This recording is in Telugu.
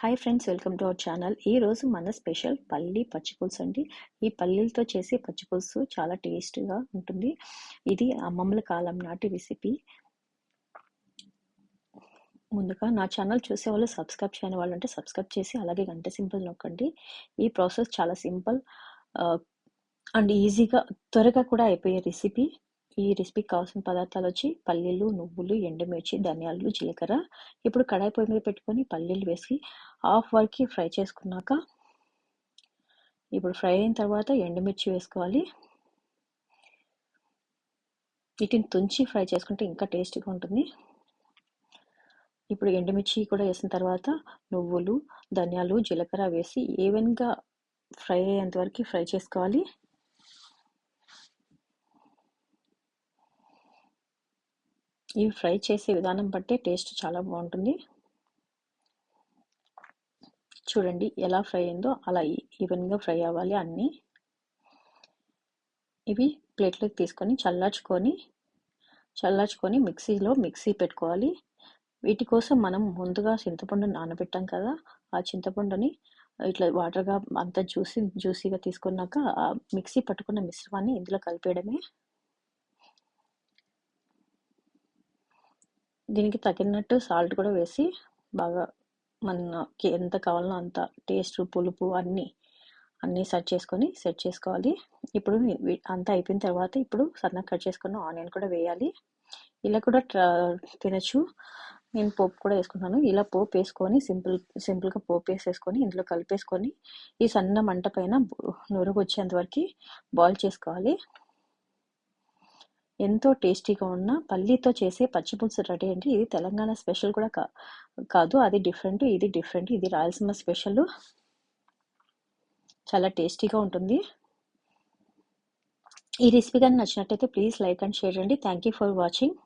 Hi friends welcome to our channel ఈ రోజు మన స్పెషల్ పల్లి పచ్చిపులుసు అండి. ఈ పల్లీలతో చేసే పచ్చిపులుసు చాలా టేస్ట్గా ఉంటుంది. ఇది అమ్మమ్మల కాలం నాటి రెసిపీ ముందుగా నా ఛానల్ చూసే వాళ్ళు సబ్స్క్రైబ్ చేయని వాళ్ళు అంటే సబ్స్క్రైబ్ చేసి అలాగే గంట సింపుల్ నొక్కండి. ఈ ప్రాసెస్ చాలా సింపుల్ అండ్ ఈజీగా త్వరగా కూడా అయిపోయే రెసిపీ ఈ రెసిపీకి కావాల్సిన పదార్థాలు వచ్చి పల్లీలు నువ్వులు ఎండుమిర్చి ధనియాలు జీలకర్ర. ఇప్పుడు కడాయి పొయ్యి మీద పెట్టుకొని పల్లీలు వేసి హాఫ్ వరకు ఫ్రై చేసుకున్నాక ఇప్పుడు ఫ్రై అయిన తర్వాత ఎండుమిర్చి వేసుకోవాలి. వీటిని తుంచి ఫ్రై చేసుకుంటే ఇంకా టేస్టీగా ఉంటుంది. ఇప్పుడు ఎండుమిర్చి కూడా వేసిన తర్వాత నువ్వులు ధనియాలు జీలకర్ర వేసి ఈవెన్గా ఫ్రై అయ్యేంత వరకు ఫ్రై చేసుకోవాలి. ఇవి ఫ్రై చేసే విధానం బట్టే టేస్ట్ చాలా బాగుంటుంది. చూడండి ఎలా ఫ్రై అయిందో అలా ఈవెన్గా ఫ్రై అవ్వాలి అన్నీ. ఇవి ప్లేట్లోకి తీసుకొని చల్లార్చుకొని చల్లార్చుకొని మిక్సీలో మిక్సీ పెట్టుకోవాలి. వీటి కోసం మనం ముందుగా చింతపండు నానబెట్టాం కదా ఆ చింతపండుని ఇట్లా వాటర్గా అంతా జ్యూసీ జ్యూసీగా తీసుకున్నాక ఆ మిక్సీ పట్టుకున్న మిశ్రమాన్ని ఇందులో కలిపేయడమే. దీనికి తగినట్టు సాల్ట్ కూడా వేసి బాగా మనకి ఎంత కావాలో అంత టేస్ట్ పులుపు అన్నీ అన్నీ సెట్ చేసుకొని సెట్ చేసుకోవాలి. ఇప్పుడు అంతా అయిపోయిన తర్వాత ఇప్పుడు సన్నగా కట్ చేసుకున్న ఆనియన్ కూడా వేయాలి. ఇలా కూడా తినచ్చు. నేను పోపు కూడా వేసుకున్నాను ఇలా పోపు వేసుకొని సింపుల్ సింపుల్గా పోపు వేసేసుకొని ఇందులో కలిపేసుకొని ఈ సన్న మంట పైన నొరుగు వచ్చేంత వరకు బాయిల్ చేసుకోవాలి. ఎంతో టేస్టీగా ఉన్న పల్లీతో చేసే పచ్చిపులుసు రెడీ అండి. ఇది తెలంగాణ స్పెషల్ కూడా కా కాదు అది డిఫరెంట్ ఇది డిఫరెంట్. ఇది రాయలసీమ స్పెషల్. చాలా టేస్టీగా ఉంటుంది. ఈ రెసిపీ కానీ నచ్చినట్టయితే ప్లీజ్ లైక్ అండ్ షేర్ అండి థ్యాంక్ యూ ఫర్ వాచింగ్